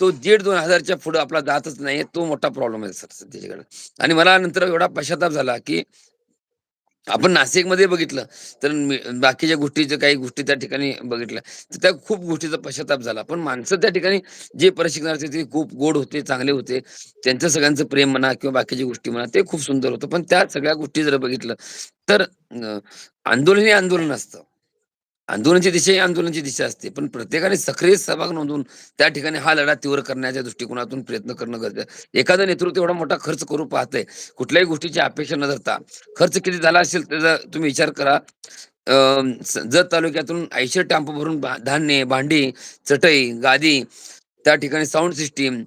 तो दीड दोन हजारच्या पुढे आपला जातच नाही तो मोठा प्रॉब्लेम आहे सर त्याच्याकडे. आणि मला नंतर एवढा पश्चाताप झाला की आपण नाशिकमध्ये बघितलं तर बाकीच्या गोष्टीच्या काही गोष्टी त्या ठिकाणी बघितल्या तर त्या खूप गोष्टीचा पश्चाताप झाला. पण माणसं त्या ठिकाणी जे प्रशिक्षणार्थी ते खूप गोड होते चांगले होते. त्यांचं सगळ्यांचं प्रेम म्हणा किंवा बाकीच्या गोष्टी म्हणा ते खूप सुंदर होतं. पण त्या सगळ्या गोष्टी जर बघितलं तर आंदोलन हे आंदोलन असतं. आंदोलनाची दिशा ही आंदोलनाची दिशा असते. पण प्रत्येकाने सक्रिय सहभाग नोंदवून त्या ठिकाणी हा लढा तीव्र करण्याच्या दृष्टिकोनातून प्रयत्न करणं गरजेचं एखादं नेतृत्व एवढा मोठा खर्च करू पाहतंय कुठल्याही गोष्टीची अपेक्षा न धरता खर्च किती झाला असेल त्याचा तुम्ही विचार करा. अं, जत तालुक्यातून ऐंशी टॅम्प भरून धान्य भांडी चटई गादी त्या ठिकाणी साऊंड सिस्टीम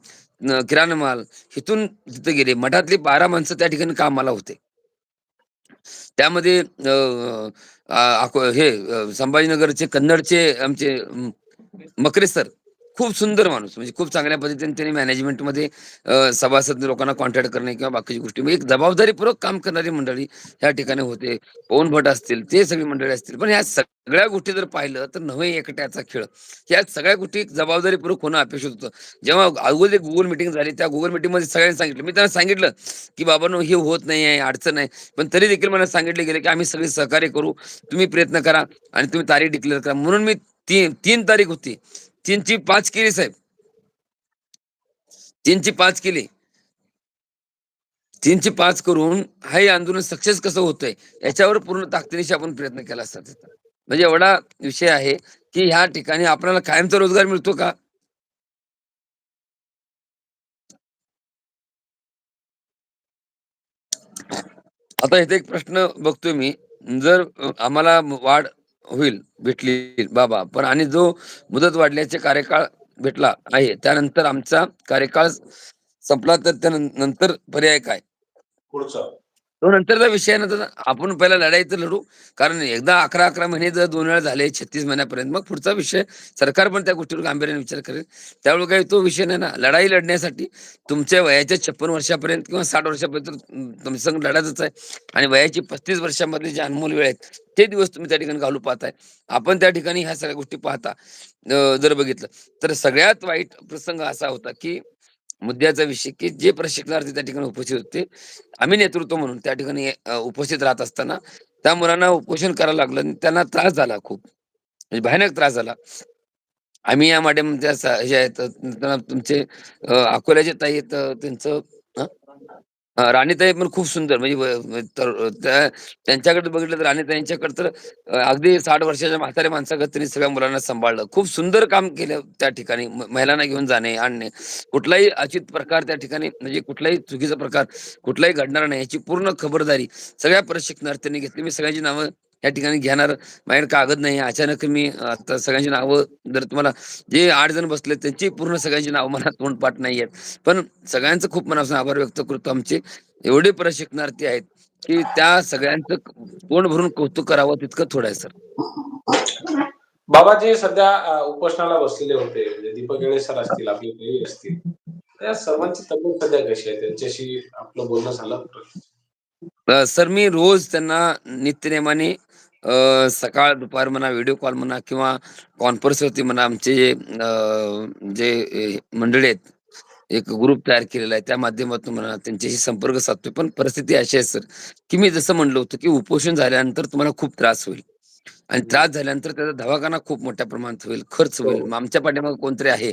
किराणा माल इथून तिथे गेले. मठातली बारा माणसं त्या ठिकाणी कामाला होते. त्यामध्ये अं, हे संभाजीनगरचे कन्नडचे आमचे मकरे सर. खूप सुंदर माणूस. म्हणजे खूप चांगल्या पद्धतीने त्यांनी मॅनेजमेंटमध्ये सभासद लोकांना कॉन्टॅक्ट करणे किंवा बाकीची गोष्टी. म्हणजे एक जबाबदारीपूर्वक काम करणारी मंडळी या ठिकाणी होते. पवन भट असतील ते सगळी मंडळी असतील. पण ह्या सगळ्या गोष्टी जर पाहिलं तर नव्हे एकट्याचा खेळ. या सगळ्या गोष्टी जबाबदारीपूर्वक होणं अपेक्षित होतं. जेव्हा अगोदर गुगल मिटिंग झाली त्या गुगल मिटिंगमध्ये सगळ्यांनी सांगितलं. मी त्यांना सांगितलं की बाबा हे होत नाही आहे अडचण आहे. पण तरी देखील मला सांगितले गेले की आम्ही सगळे सहकार्य करू. तुम्ही प्रयत्न करा आणि तुम्ही तारीख डिक्लेअर करा. म्हणून मी तीन तीन तारीख होती. तीनची पाच केली साहेब. तीनची पाच केली. तीनची पाच करून हे आंदोलन सक्सेस कसं होतंय याच्यावर पूर्ण ताकदीनिशी आपण प्रयत्न केला असता म्हणजे एवढा विषय आहे की ह्या ठिकाणी आपल्याला कायमचा रोजगार मिळतो का? आता इथे एक प्रश्न बघतोय मी. जर आम्हाला वाढ होईल भेटली. बाबा पण आणि जो मुदत वाढल्याचे कार्यकाळ भेटला आहे त्यानंतर आमचा कार्यकाळ संपला तर त्यानंतर पर्याय काय? पुढचा. तो नंतरचा विषय आहे ना तर आपण पहिला लढाई तर लढू. कारण एकदा अकरा अकरा महिने जर दोन वेळा झाले छत्तीस महिन्यापर्यंत मग पुढचा विषय सरकार पण त्या गोष्टीवर गांभीर्याने विचार करेल. त्यावेळी काही तो विषय नाही ना लढाई लढण्यासाठी तुमच्या वयाच्या छप्पन वर्षापर्यंत किंवा साठ वर्षापर्यंत तुमच्या संघ लढायचंच आहे. आणि वयाची पस्तीस वर्षामधले जे अनमोल वेळ आहेत ते दिवस तुम्ही त्या ठिकाणी घालू पाहताय. आपण त्या ठिकाणी ह्या सगळ्या गोष्टी पाहता जर बघितलं तर सगळ्यात वाईट प्रसंग असा होता की मुद्द्याचा विषय की जे प्रशिक्षणार्थी त्या ठिकाणी उपस्थित होते आम्ही नेतृत्व म्हणून त्या ठिकाणी उपस्थित राहत असताना त्या मुलांना उपोषण करायला लागलं आणि त्यांना त्रास झाला खूप. म्हणजे भयानक त्रास झाला. आम्ही या मॅडमच्या तुमचे अकोल्याचे ताई आहेत त्यांचं राणीताई पण खूप सुंदर. म्हणजे तर- त्या- त्यांच्याकडे बघितलं तर राणीताईंच्याकडे तर अ, अगदी साठ वर्षाच्या म्हाताऱ्या माणसाकडे त्यांनी सगळ्या मुलांना सांभाळलं. खूप सुंदर काम केलं त्या ठिकाणी म- महिलांना घेऊन जाणे आणणे. कुठलाही अचित प्रकार त्या ठिकाणी म्हणजे कुठलाही चुकीचा प्रकार कुठलाही घडणार नाही याची पूर्ण खबरदारी सगळ्या प्रशिक्षणार्थ्यांनी घेतली. मी सगळ्यांची नावं या ठिकाणी घेणार. माझ्याकडे कागद नाही. अचानक मी आता सगळ्यांची नावं जर तुम्हाला जे आठ जण बसले त्यांची पूर्ण सगळ्यांची नावं मला तोंडपाठ नाही आहेत. पण सगळ्यांचं खूप मनापासून आभार व्यक्त करतो आमचे. एवढे प्रशिक्षणार्थी आहेत की त्या सगळ्यांचं तोंड भरून कौतुक करावं तितकं थोडं आहे सर. बाबा जे सध्या उपोषणाला बसलेले होते. म्हणजे दीपक येळे सर असतील आपले असतील. त्या सर्वांची तब्येत सध्या कशी आहे? त्यांच्याशी आपलं बोलणं झालं सर मी रोज त्यांना नित्यनेमाने अ, सकाळ दुपार म्हणा व्हिडिओ कॉल म्हणा किंवा कॉन्फरन्सवरती म्हणा आमचे जे अ, जे मंडळी आहेत एक ग्रुप तयार केलेला आहे त्या माध्यमातून म्हणा त्यांच्याशी संपर्क साधतोय. पण परिस्थिती अशी आहे सर की मी जसं म्हणलं होतं की उपोषण झाल्यानंतर तुम्हाला खूप त्रास होईल. आणि त्रास झाल्यानंतर त्याचा दवाखाना खूप मोठ्या प्रमाणात होईल खर्च होईल. मग आमच्या पाठीमागे कोणतरी आहे?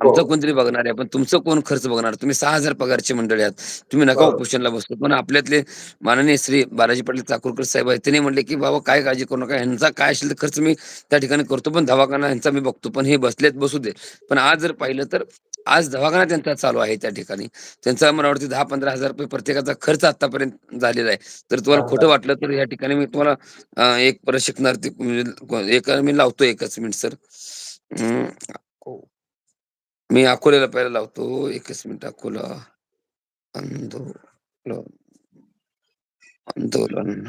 आमचं कोणतरी बघणार आहे? पण तुमचं कोण खर्च बघणार? तुम्ही सहा हजार पगारचे मंडळी आहात. तुम्ही नका बरोबर. उपोषणला बसतो पण आपल्यातले माननीय श्री बालाजी पाटील चाकूरकर साहेब आहेत त्यांनी म्हणले की बाबा काय काळजी करू नका. ह्यांचा काय असेल तर खर्च मी त्या ठिकाणी करतो. पण दवाखाना ह्यांचा मी बघतो. पण हे बसलेत बसू दे. पण आज जर पाहिलं तर आज दवाखाना त्यांचा चालू आहे त्या ठिकाणी. त्यांचा मला वाटतं दहा पंधरा हजार रुपये प्रत्येकाचा खर्च आतापर्यंत झालेला आहे. तर तुम्हाला खोटं वाटलं तर या ठिकाणी मी तुम्हाला एक प्रशिक्षणार्थी म्हणजे एक मी लावतो एकच मिनिट सर. मी अकोल्याला पहिला लावतो. एकच मिनिट अकोला. आंदोलन. आंदोलन.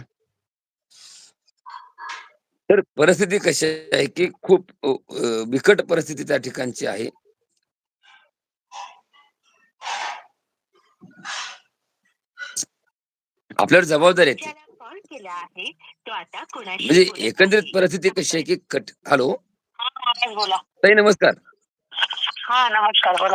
तर परिस्थिती कशी आहे की खूप बिकट परिस्थिती त्या ठिकाणची आहे. आपल्यावर जबाबदारी येते ज्याला कॉल केला आहे तो आता कोणाशी म्हणजे बोलत एकंदरीत आहे. परिस्थिती कशी आहे की कट हॅलो? हा, हा, बोला. ताई नमस्कार. हा नमस्कार बोला.